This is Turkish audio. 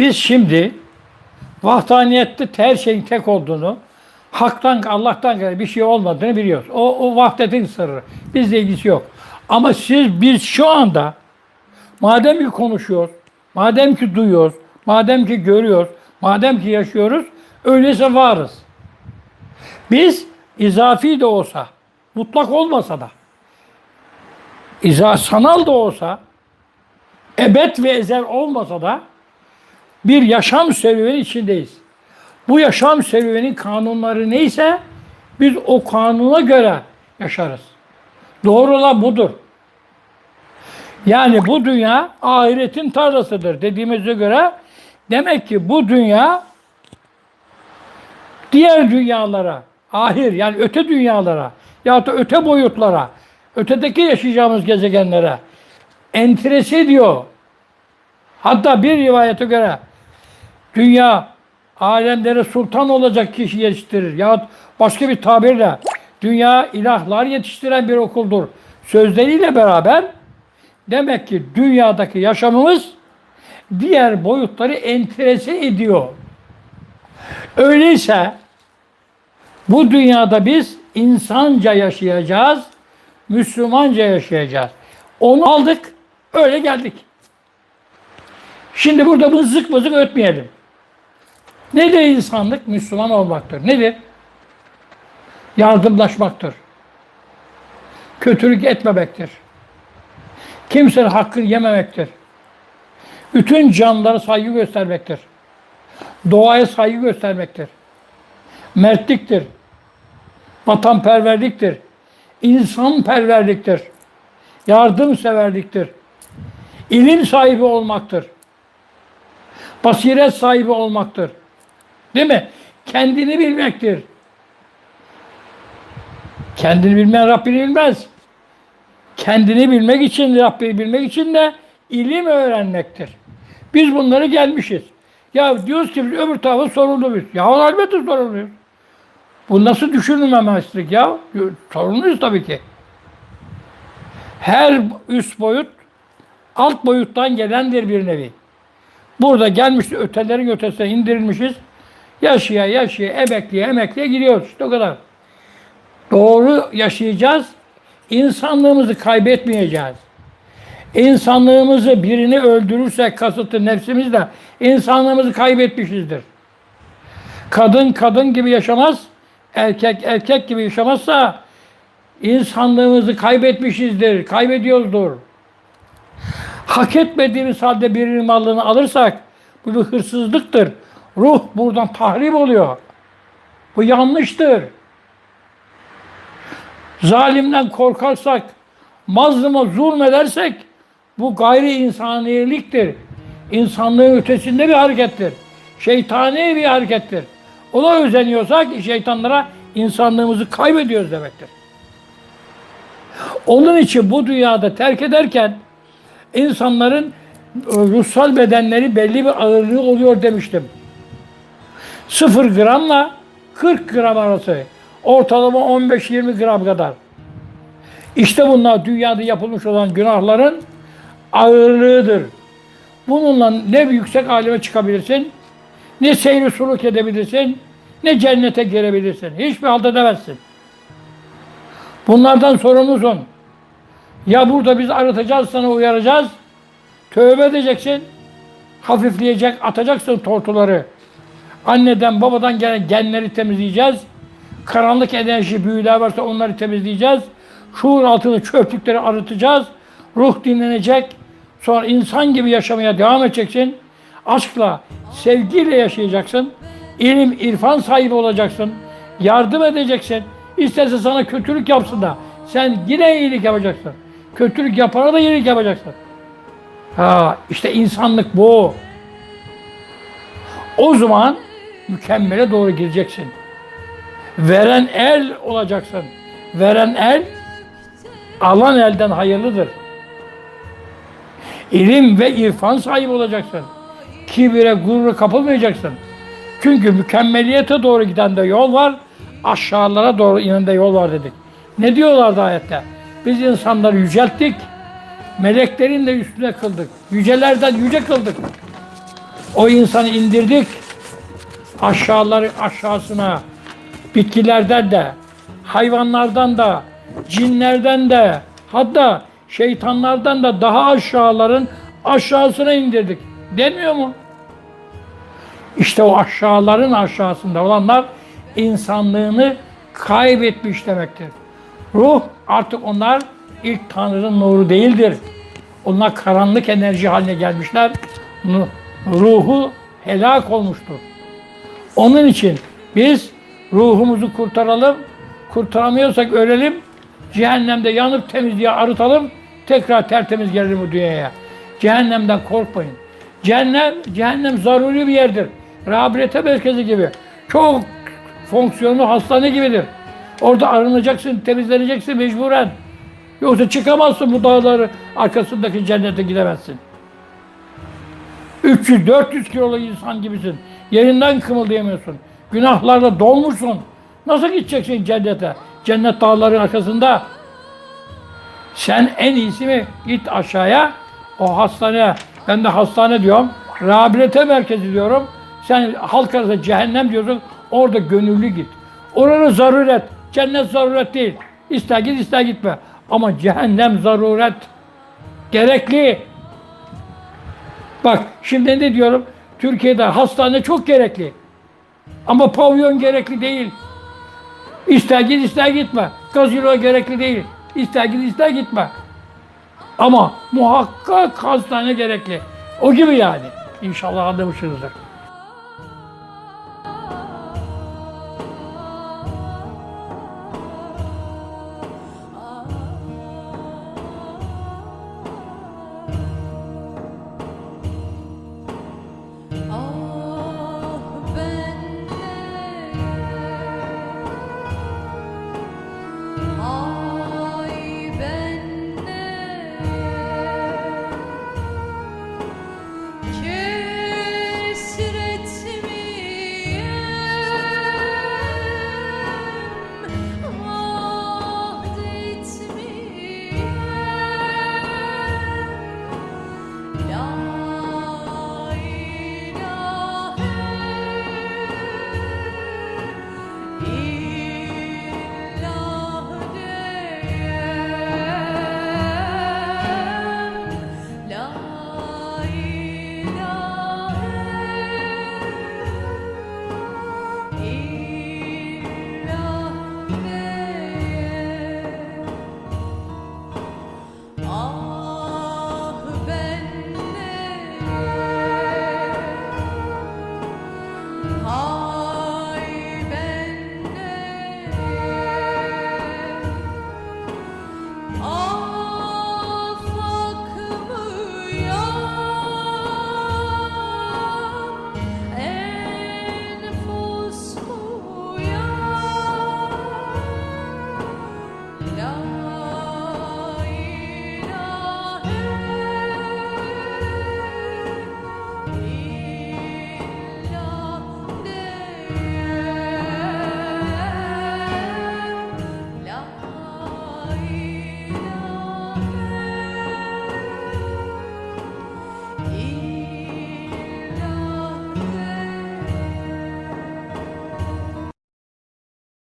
Biz şimdi vahdaniyette her şeyin tek olduğunu, haktan, Allah'tan gelen bir şey olmadığını biliyoruz. O, o vahdetin sırrı. Bizle ilgisi yok. Ama siz, biz şu anda madem ki konuşuyoruz, madem ki duyuyoruz, madem ki görüyoruz, madem ki yaşıyoruz, öyleyse varız. Biz izafi de olsa, mutlak olmasa da, iza sanal da olsa, ebed ve ezel olmasa da bir yaşam serüveni içindeyiz. Bu yaşam serüvenin kanunları neyse biz o kanuna göre yaşarız. Doğru olan budur. Yani bu dünya ahiretin tarlasıdır dediğimize göre demek ki bu dünya diğer dünyalara, ahir yani öte dünyalara ya da öte boyutlara, ötedeki yaşayacağımız gezegenlere enterese ediyor. Hatta bir rivayete göre dünya alemlere sultan olacak kişi yetiştirir. Ya başka bir tabirle dünya ilahlar yetiştiren bir okuldur. Sözleriyle beraber demek ki dünyadaki yaşamımız diğer boyutları enterese ediyor. Öyleyse bu dünyada biz insanca yaşayacağız, Müslümanca yaşayacağız. Onu aldık, öyle geldik. Şimdi burada mızık mızık ötmeyelim. Nedir insanlık? Müslüman olmaktır. Nedir? Yardımlaşmaktır. Kötülük etmemektir. Kimsenin hakkını yememektir. Bütün canlılara saygı göstermektir. Doğaya saygı göstermektir. Mertliktir. Vatanperverliktir. İnsanperverliktir. Yardımseverliktir. İlim sahibi olmaktır. Basiret sahibi olmaktır. Değil mi? Kendini bilmektir. Kendini bilmeyen Rabbini bilmez. Kendini bilmek için, Rabbini bilmek için de ilim öğrenmektir. Biz bunları gelmişiz. Ya diyoruz ki biz öbür tarafa sorumlu biz. Ya elbette sorumluyuz. Bu nasıl düşünülmemezlik ya? Sorumluyuz tabii ki. Her üst boyut alt boyuttan gelendir bir nevi. Burada gelmiş ötelerin ötesine indirilmişiz. Yaşaya yaşaya emekliye emekliye gidiyoruz. O kadar. Doğru yaşayacağız. İnsanlığımızı kaybetmeyeceğiz. İnsanlığımızı birini öldürürsek kasıtlı nefsimizle insanlığımızı kaybetmişizdir. Kadın kadın gibi yaşamaz, erkek erkek gibi yaşamazsa insanlığımızı kaybetmişizdir, kaybediyoruzdur. Hak etmediğimiz halde birinin malını alırsak bu bir hırsızlıktır. Ruh buradan tahrip oluyor. Bu yanlıştır. Zalimden korkarsak, mazluma zulmedersek bu gayri insaniyeliktir. İnsanlığın ötesinde bir harekettir. Şeytani bir harekettir. Ona özeniyorsak şeytanlara insanlığımızı kaybediyoruz demektir. Onun için bu dünyada terk ederken insanların ruhsal bedenleri belli bir ağırlığı oluyor demiştim. 0 gramla 40 gram arası. Ortalama 15-20 gram kadar. İşte bunlar dünyada yapılmış olan günahların ağırlığıdır. Bununla ne yüksek aleme çıkabilirsin, ne seyri suluk edebilirsin, ne cennete girebilirsin. Hiçbir halde edemezsin. Bunlardan sorumlusun. Ya burada biz arıtacağız sana uyaracağız. Tövbe edeceksin. Hafifleyecek, atacaksın tortuları. Anneden babadan gelen genleri temizleyeceğiz. Karanlık enerji büyüler varsa onları temizleyeceğiz. Şuur altını çöplükleri arıtacağız. Ruh dinlenecek. Sonra insan gibi yaşamaya devam edeceksin. Aşkla, sevgiyle yaşayacaksın. İlim, irfan sahibi olacaksın. Yardım edeceksin. İsterse sana kötülük yapsın da sen yine iyilik yapacaksın. Kötülük yapana da iyilik yapacaksın. Ha işte insanlık bu. O zaman mükemmele doğru gireceksin. Veren el olacaksın. Veren el alan elden hayırlıdır. İlim ve irfan sahibi olacaksın. Kibire, gurura kapılmayacaksın. Çünkü mükemmeliyete doğru giden de yol var, aşağılara doğru inen de yol var dedik. Ne diyorlardı ayette? Biz insanları yücelttik, meleklerin de üstüne kıldık. Yücelerden yüce kıldık. O insanı indirdik aşağıları aşağısına bitkilerden de hayvanlardan da cinlerden de hatta şeytanlardan da daha aşağıların aşağısına indirdik. Demiyor mu? İşte o aşağıların aşağısında olanlar insanlığını kaybetmiş demektir. Ruh artık onlar ilk Tanrı'nın nuru değildir. Onlar karanlık enerji haline gelmişler. Ruhu helak olmuştur. Onun için biz ruhumuzu kurtaralım. Kurtaramıyorsak ölelim. Cehennemde yanıp temizliğe arıtalım. Tekrar tertemiz gelelim bu dünyaya. Cehennemden korkmayın. Cehennem, cehennem zaruri bir yerdir. Rehabilite merkezi gibi. Çok fonksiyonlu hastane gibidir. Orada arınacaksın, temizleneceksin mecburen. Yoksa çıkamazsın bu dağları arkasındaki cennete gidemezsin. 300-400 kilolu insan gibisin. Yerinden kımıldayamıyorsun. Günahlarla dolmuşsun. Nasıl gideceksin cennete? Cennet dağların arkasında. Sen en iyisi mi? Git aşağıya. O hastaneye. Ben de hastane diyorum. Rehabilite merkezi diyorum. Sen halk arasında cehennem diyorsun. Orada gönüllü git. Oranın zaruret. Cennet zaruret değil. İster git ister gitme. Ama cehennem zaruret. Gerekli. Bak şimdi ne diyorum? Türkiye'de hastane çok gerekli. Ama pavyon gerekli değil. İster git ister gitme. Gazino gerekli değil. İster git ister gitme. Ama muhakkak hastane gerekli. O gibi yani. İnşallah anlamışsınızdır.